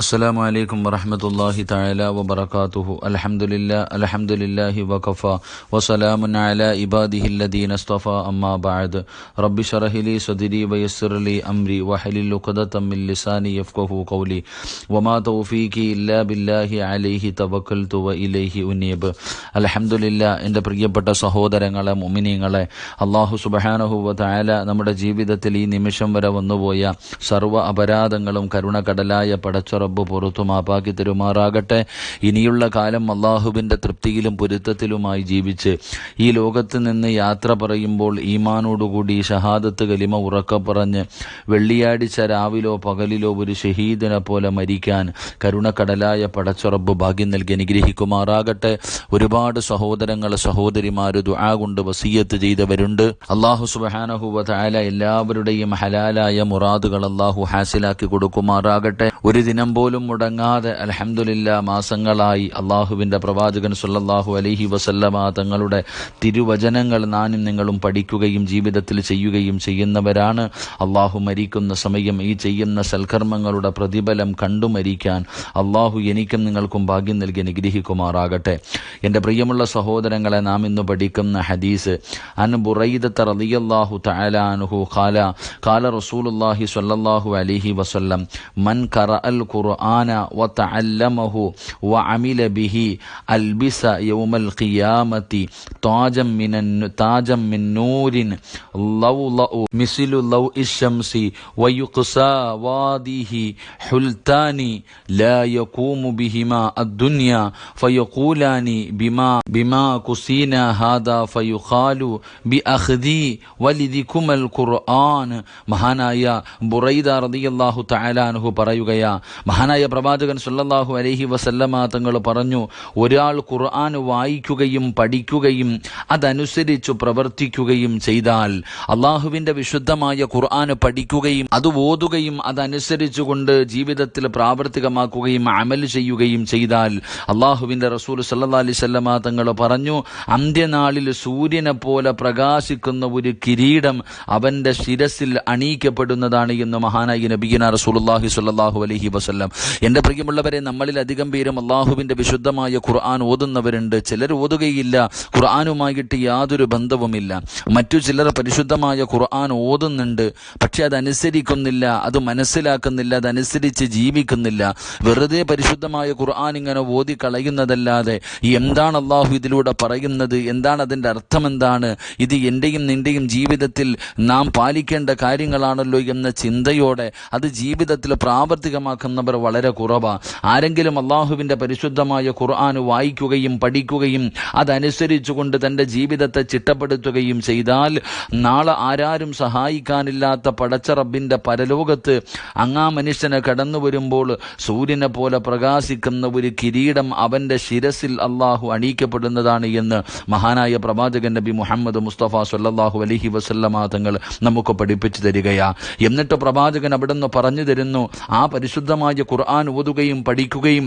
അസ്സാം അലൈക്കും വറഹമത്തല്ലാഹി തല വബർക്കാത്തുഹു അലഹമുല്ല അലഹമുല്ലാഹി വഖഫ. വസലാമുൻ അല ഇബാദിഹില്ലദീൻ അസ്തഫ. അമ്മാ ബാദ് റബ്ബി ഷറഹിലി സദിരി വയസ്സുറലി അംരി വഹലിൽ ഉഖദത്തമ്മിൽ ലിസാനി യഫ്കഹു കൗലി വമാ തൗഫീഖി ഇല്ലാ ബില്ലാഹി അലൈഹി തവക്കൽ തുവ ഇലൈഹി ഉനീബ്. അലഹമുല്ല എന്റെ പ്രിയപ്പെട്ട സഹോദരങ്ങളെ മുമിനിങ്ങളെ അള്ളാഹു സുബഹാനഹു വ തല നമ്മുടെ ജീവിതത്തിൽ ഈ നിമിഷം വരെ വന്നുപോയ സർവ അപരാധങ്ങളും കരുണ കടലായ പടച്ചറ റബ്ബ് പുറത്തു മാപ്പാക്കി തരുമാറാകട്ടെ ഇനിയുള്ള കാലം അള്ളാഹുവിന്റെ തൃപ്തിയിലും പൊരുത്തത്തിലുമായി ജീവിച്ച് ഈ ലോകത്ത് നിന്ന് യാത്ര പറയുമ്പോൾ ഈമാനോടുകൂടി ഷഹാദത്ത് കലിമ ഉറക്ക പറഞ്ഞ് വെള്ളിയാഴ്ച രാവിലോ പകലിലോ ഒരു ഷഹീദിനെ പോലെ മരിക്കാൻ കരുണക്കടലായ പടച്ചുറബ് ഭാഗ്യം നൽകി അനുഗ്രഹിക്കുമാറാകട്ടെ. ഒരുപാട് സഹോദരങ്ങൾ സഹോദരിമാർ ദുആ കൊണ്ട് വസീയത്ത് ചെയ്തവരുണ്ട്. അള്ളാഹു സുബഹാനഹുവ തായാല എല്ലാവരുടെയും ഹലാലായ മുറാദുകൾ അള്ളാഹു ഹാസിലാക്കി കൊടുക്കുമാറാകട്ടെ. ഒരു ദിനം പോലും മുടങ്ങാതെ അലഹമുല്ല മാസങ്ങളായി അള്ളാഹുവിന്റെ പ്രവാചകൻ സുല്ലാഹു അലഹി വസല്ലമ തങ്ങളുടെ തിരുവചനങ്ങൾ നാനും നിങ്ങളും പഠിക്കുകയും ജീവിതത്തിൽ ചെയ്യുകയും ചെയ്യുന്നവരാണ്. അള്ളാഹു മരിക്കുന്ന സമയം ഈ ചെയ്യുന്ന സൽക്കർമ്മങ്ങളുടെ പ്രതിഫലം കണ്ടു മരിക്കാൻ അള്ളാഹു എനിക്കും നിങ്ങൾക്കും ഭാഗ്യം നൽകി അനുഗ്രഹിക്കുമാറാകട്ടെ. എന്റെ പ്രിയമുള്ള സഹോദരങ്ങളെ നാം ഇന്ന് പഠിക്കുന്ന ഹദീസ് അൻ ബുറൈദത്ത റളിയല്ലാഹു തആലാനുഹു ഖാല ഖാല സ്വല്ലല്ലാഹു അലൈഹി വസല്ലം മൻ ഖറഅൽ القرآن وتعلمه وعمل به. ألبس يوم القيامة تاجا من تاجا من نور لولأ مثل لوء الشمس ويقسى واديه حلتان لا يقوم بهما الدنيا فيقولان بما ബിമാ കുസീന ഹാദാ ഫയുഖാലു ബി അഹ്ദി ഖുർആൻ മഹാനായ ബുറൈദ റളിയല്ലാഹു തആല അൻഹു പറയുകയാ മഹാനായ പ്രവാചകൻ സല്ലാഹു അലഹി വസല്ലമ തങ്ങൾ പറഞ്ഞു ഒരാൾ ഖുർആൻ വായിക്കുകയും പഠിക്കുകയും അതനുസരിച്ച് പ്രവർത്തിക്കുകയും ചെയ്താൽ അള്ളാഹുവിന്റെ വിശുദ്ധമായ ഖുർആൻ പഠിക്കുകയും അത് ഓതുകയും അതനുസരിച്ചുകൊണ്ട് ജീവിതത്തിൽ പ്രാവർത്തികമാക്കുകയും അമൽ ചെയ്യുകയും ചെയ്താൽ അള്ളാഹുവിന്റെ റസൂൽ സല്ലാ അലൈവല്ല തങ്ങൾ പറഞ്ഞു അന്ത്യനാളിൽ സൂര്യനെ പോലെ പ്രകാശിക്കുന്ന ഒരു കിരീടം അവന്റെ ശിരസിൽ അണിയിക്കപ്പെടുന്നതാണ് എന്ന് മഹാനായി നബീന റസൂലുള്ളാഹി സ്വല്ലല്ലാഹു അലഹി വസല്ലം. എന്റെ പ്രിയമുള്ളവരെ നമ്മളിൽ അധികം പേരും അള്ളാഹുവിന്റെ വിശുദ്ധമായ ഖുർആൻ ഓതുന്നവരുണ്ട്. ചിലർ ഓതുകയില്ല ഖുർആാനുമായിട്ട് യാതൊരു ബന്ധവുമില്ല. മറ്റു ചിലർ പരിശുദ്ധമായ ഖുർആൻ ഓതുന്നുണ്ട് പക്ഷെ അതനുസരിക്കുന്നില്ല അത് മനസ്സിലാക്കുന്നില്ല അതനുസരിച്ച് ജീവിക്കുന്നില്ല. വെറുതെ പരിശുദ്ധമായ ഖുർആൻ ഇങ്ങനെ ഓതി കളയുന്നതല്ലാതെ എന്താണ് അള്ളാഹു ഇതിലൂടെ പറയുന്നത് എന്താണ് അതിന്റെ അർത്ഥം എന്താണ് ഇത് എന്റെയും നിന്റെയും ജീവിതത്തിൽ നാം പാലിക്കേണ്ട കാര്യങ്ങളാണല്ലോ എന്ന ചിന്തയോടെ അത് ജീവിതത്തിൽ പ്രാവർത്തികമാക്കുന്നവർ വളരെ കുറവാണ് ആരെങ്കിലും അള്ളാഹുവിന്റെ പരിശുദ്ധമായ ഖുർആൻ വായിക്കുകയും പഠിക്കുകയും അതനുസരിച്ചുകൊണ്ട് തന്റെ ജീവിതത്തെ ചിട്ടപ്പെടുത്തുകയും ചെയ്താൽ നാളെ ആരാരും സഹായിക്കാനില്ലാത്ത പടച്ച റബ്ബിന്റെ പരലോകത്ത് അങ്ങാ മനുഷ്യനെ കടന്നു വരുമ്പോൾ സൂര്യനെ പോലെ പ്രകാശിക്കുന്ന ഒരു കിരീടം അവന്റെ ശിരസിൽ അള്ളാഹു അണിയിക്കപ്പെടുന്നതാണ് എന്ന് മഹാനായ പ്രവാചകൻ നബി മുഹമ്മദ് മുസ്തഫ സല്ലാഹു അലഹി വസല്ലമ തങ്ങൾ നമുക്ക് പഠിപ്പിച്ചു തരികയാ. എന്നിട്ട് പ്രവാചകൻ അവിടെ നിന്ന് പറഞ്ഞു തരുന്നു ആ പരിശുദ്ധമായ ഖുർആൻ ഓതുകയും പഠിക്കുകയും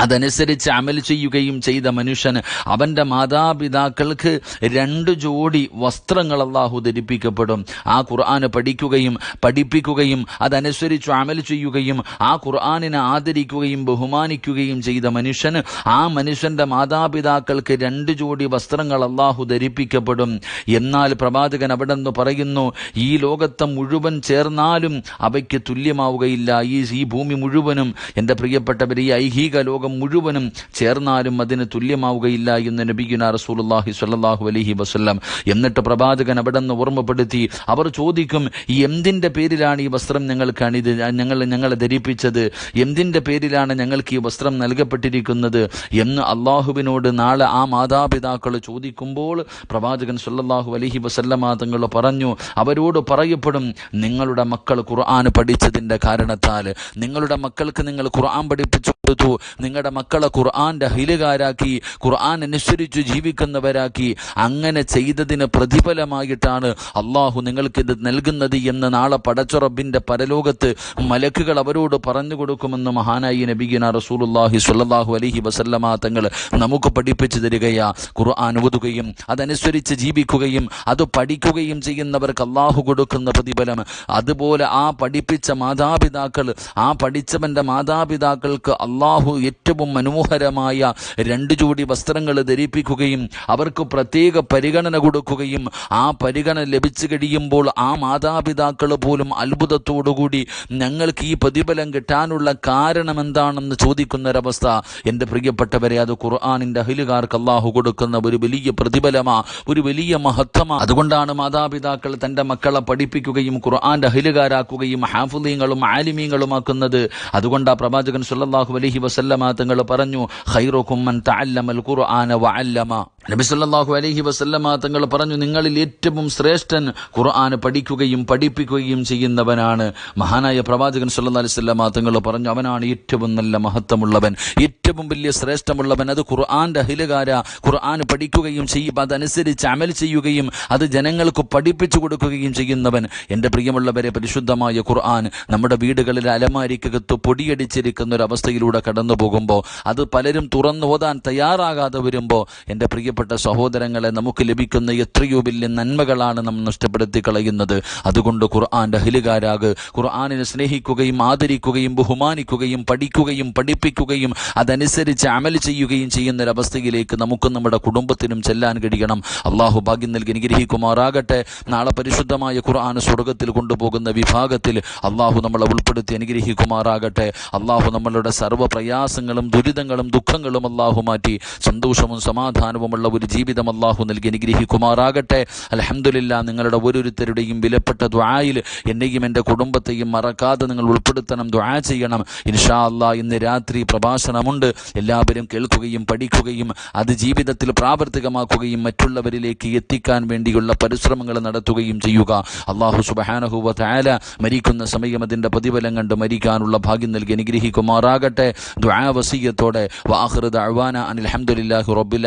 അതനുസരിച്ച് അമൽ ചെയ്യുകയും ചെയ്ത മനുഷ്യന് അവന്റെ മാതാപിതാക്കൾക്ക് രണ്ട് ജോഡി വസ്ത്രങ്ങൾ അള്ളാഹു ധരിപ്പിക്കപ്പെടും. ആ ഖുർആന് പഠിക്കുകയും പഠിപ്പിക്കുകയും അതനുസരിച്ച് അമൽ ചെയ്യുകയും ആ ഖുർആാനിനെ ആദരിക്കുകയും ബഹുമാനിക്കുകയും ചെയ്ത മനുഷ്യന് ആ മനുഷ്യന്റെ മാതാപിതാക്കൾക്ക് രണ്ട് ജോഡി വസ്ത്രങ്ങൾ അള്ളാഹു ധരിപ്പിക്കപ്പെടും. എന്നാൽ പ്രവാചകൻ അവിടെ നിന്ന് പറയുന്നു ഈ ലോകത്തെ മുഴുവൻ ചേർന്നാലും അവയ്ക്ക് തുല്യമാവുകയില്ല. ഈ ഈ ഭൂമി മുഴുവനും. എന്റെ പ്രിയപ്പെട്ടവർ ഈ ഐഹിക ലോകം ലോകം മുഴുവനും ചേർന്നാലും അതിന് തുല്യമാവുകയില്ല എന്ന് നബിഗുന റസൂലുള്ളാഹി സ്വല്ലല്ലാഹു അലഹി വസ്ല്ലാം. എന്നിട്ട് പ്രവാചകൻ അവിടെ നിന്ന് ഓർമ്മപ്പെടുത്തി അവർ ചോദിക്കും ഈ എന്തിന്റെ പേരിലാണ് ഈ വസ്ത്രം ഞങ്ങൾക്ക് അണിത് ഞങ്ങൾ ഞങ്ങളെ ധരിപ്പിച്ചത്? എന്തിന്റെ പേരിലാണ് ഞങ്ങൾക്ക് ഈ വസ്ത്രം നൽകപ്പെട്ടിരിക്കുന്നത്? എന്ന് അള്ളാഹുവിനോട് നാളെ ആ മാതാപിതാക്കൾ ചോദിക്കുമ്പോൾ പ്രവാചകൻ സല്ലാഹു അലഹി വസല്ലമ തങ്ങൾ പറഞ്ഞു അവരോട് പറയപ്പെടും നിങ്ങളുടെ മക്കൾ ഖുർആൻ പഠിച്ചതിന്റെ കാരണത്താൽ. നിങ്ങളുടെ മക്കൾക്ക് നിങ്ങൾ ഖുർആൻ പഠിപ്പിച്ചു കൊടുത്തു നിങ്ങളുടെ മക്കളെ ഖുർആാന്റെ ഹിലുകാരാക്കി ഖുർആൻ അനുസരിച്ച് ജീവിക്കുന്നവരാക്കി അങ്ങനെ ചെയ്തതിന് പ്രതിഫലമായിട്ടാണ് അള്ളാഹു നിങ്ങൾക്കിത് നൽകുന്നത് എന്ന് നാളെ പടച്ചുറബിന്റെ പരലോകത്ത് മലക്കുകൾ അവരോട് പറഞ്ഞു കൊടുക്കുമെന്ന് മഹാനായി നബിഗിന റസൂലുല്ലാഹി സുല്ലാഹു അലഹി വസല്ലമ തങ്ങൾ നമുക്ക് പഠിപ്പിച്ചു തരികയാ. ഖുർആൻ ഓതുകയും അതനുസരിച്ച് ജീവിക്കുകയും അത് പഠിക്കുകയും ചെയ്യുന്നവർക്ക് അള്ളാഹു കൊടുക്കുന്ന പ്രതിഫലം. അതുപോലെ ആ പഠിപ്പിച്ച മാതാപിതാക്കൾ ആ പഠിച്ചവന്റെ മാതാപിതാക്കൾക്ക് അള്ളാഹു ഏറ്റവും മനോഹരമായ രണ്ട് ജോഡി വസ്ത്രങ്ങൾ ധരിപ്പിക്കുകയും അവർക്ക് പ്രത്യേക പരിഗണന കൊടുക്കുകയും ആ പരിഗണന ലഭിച്ചു കഴിയുമ്പോൾ ആ മാതാപിതാക്കൾ പോലും അത്ഭുതത്തോടുകൂടി ഞങ്ങൾക്ക് ഈ പ്രതിഫലം കിട്ടാനുള്ള കാരണം എന്താണെന്ന് ചോദിക്കുന്നൊരവസ്ഥ. എന്റെ പ്രിയപ്പെട്ടവരെ അത് ഖുർആാനിന്റെ അഹിലുകാർക്ക് അള്ളാഹു കൊടുക്കുന്ന ഒരു വലിയ പ്രതിഫലമാ ഒരു വലിയ മഹത്വമാ. അതുകൊണ്ടാണ് മാതാപിതാക്കൾ തന്റെ മക്കളെ പഠിപ്പിക്കുകയും ഖുർആാന്റെ അഹിലുകാരാക്കുകയും ഹാഫുദീങ്ങളും ആലിമീങ്ങളുമാക്കുന്നത്. അതുകൊണ്ട് ആ പ്രവാചകൻ സല്ലല്ലാഹു അലൈഹി വസല്ലമ തങ്ങൾ പറഞ്ഞു തഅല്ലമൽ ഖുർആന വഅല്ലമ. നബി സല്ലല്ലാഹു അലൈഹി വസല്ലമ തങ്ങൾ പറഞ്ഞു നിങ്ങളിൽ ഏറ്റവും ശ്രേഷ്ഠൻ ഖുർആൻ പഠിക്കുകയും പഠിപ്പിക്കുകയും ചെയ്യുന്നവനാണ് മഹാനായ പ്രവാചകൻ സല്ലാ അലൈഹി വസല്ലമ. തങ്ങൾ പറഞ്ഞു അവനാണ് ഏറ്റവും നല്ല മഹത്വമുള്ളവൻ ഏറ്റവും വലിയ ശ്രേഷ്ഠമുള്ളവൻ. അത് ഖുർആാന്റെ അഹിലുകാര ഖുർആൻ പഠിക്കുകയും ചെയ്യും അതനുസരിച്ച് അമൽ ചെയ്യുകയും അത് ജനങ്ങൾക്ക് പഠിപ്പിച്ചു കൊടുക്കുകയും ചെയ്യുന്നവൻ. എന്റെ പ്രിയമുള്ളവരെ പരിശുദ്ധമായ ഖുർആൻ നമ്മുടെ വീടുകളിൽ അലമാരിക്കകത്ത് പൊടിയടിച്ചിരിക്കുന്ന ഒരു അവസ്ഥയിലൂടെ കടന്നു പോകുമ്പോൾ അത് പലരും തുറന്നു ഓതാൻ തയ്യാറാകാതെ വരുമ്പോൾ എന്റെ പ്രിയപ്പെട്ട സഹോദരങ്ങളെ നമുക്ക് ലഭിക്കുന്ന എത്രയോ വലിയ നന്മകളാണ് നാം നഷ്ടപ്പെടുത്തി കളയുന്നത്. അതുകൊണ്ട് ഖുർആൻ അഹിലുകാരാക് ഖുർആാനിനെ സ്നേഹിക്കുകയും ആദരിക്കുകയും ബഹുമാനിക്കുകയും പഠിക്കുകയും പഠിപ്പിക്കുകയും അതനുസരിച്ച് അമൽ ചെയ്യുകയും ചെയ്യുന്നൊരവസ്ഥയിലേക്ക് നമുക്ക് നമുക്കും നമ്മുടെ കുടുംബത്തിനും ചെല്ലാൻ കഴിയണം. അള്ളാഹു ഭാഗ്യം നൽകി അനുഗ്രഹിക്കുമാറാകട്ടെ. നാളെ പരിശുദ്ധമായ ഖുർആൻ സ്വർഗത്തിൽ കൊണ്ടുപോകുന്ന വിഭാഗത്തിൽ അള്ളാഹു നമ്മളെ ഉൾപ്പെടുത്തി അനുഗ്രഹിക്കുമാറാകട്ടെ. അള്ളാഹു നമ്മളുടെ സർവ പ്രയാസങ്ങളും ദുരിതങ്ങളും ദുഃഖങ്ങളും അള്ളാഹു മാറ്റി. സന്തോഷവും സമാധാനവുമുള്ള ഒരു ജീവിതം അള്ളാഹു നൽകി അനുഗ്രഹിക്കുമാറാകട്ടെ. അലഹമില്ല നിങ്ങളുടെ ഓരോരുത്തരുടെയും വിലപ്പെട്ട ദ്വായിൽ എന്നെയും എന്റെ കുടുംബത്തെയും മറക്കാതെ നിങ്ങൾ ഉൾപ്പെടുത്തണം ദ്വാ ചെയ്യണം. ഇൻഷാ അല്ലാ ഇന്ന് രാത്രി പ്രഭാഷണമുണ്ട്. എല്ലാവരും കേൾക്കുകയും പഠിക്കുകയും അത് ജീവിതത്തിൽ പ്രാവർത്തികമാക്കുകയും മറ്റുള്ളവരിലേക്ക് എത്തിക്കാൻ വേണ്ടിയുള്ള പരിശ്രമങ്ങൾ നടത്തുകയും ചെയ്യുക. അള്ളാഹു സുബഹാനഹുവ താല മരിക്കുന്ന സമയം അതിന്റെ പ്രതിഫലം കണ്ട് മരിക്കാനുള്ള ഭാഗ്യം നൽകി അനുഗ്രഹിക്കുമാറാകട്ടെ. ദ്വാ വസീയത്തോടെ. വാഹൃദ് അഴ്വാന അനിൽ അഹമ്മദില്ലാഹി റബ്ബിൽ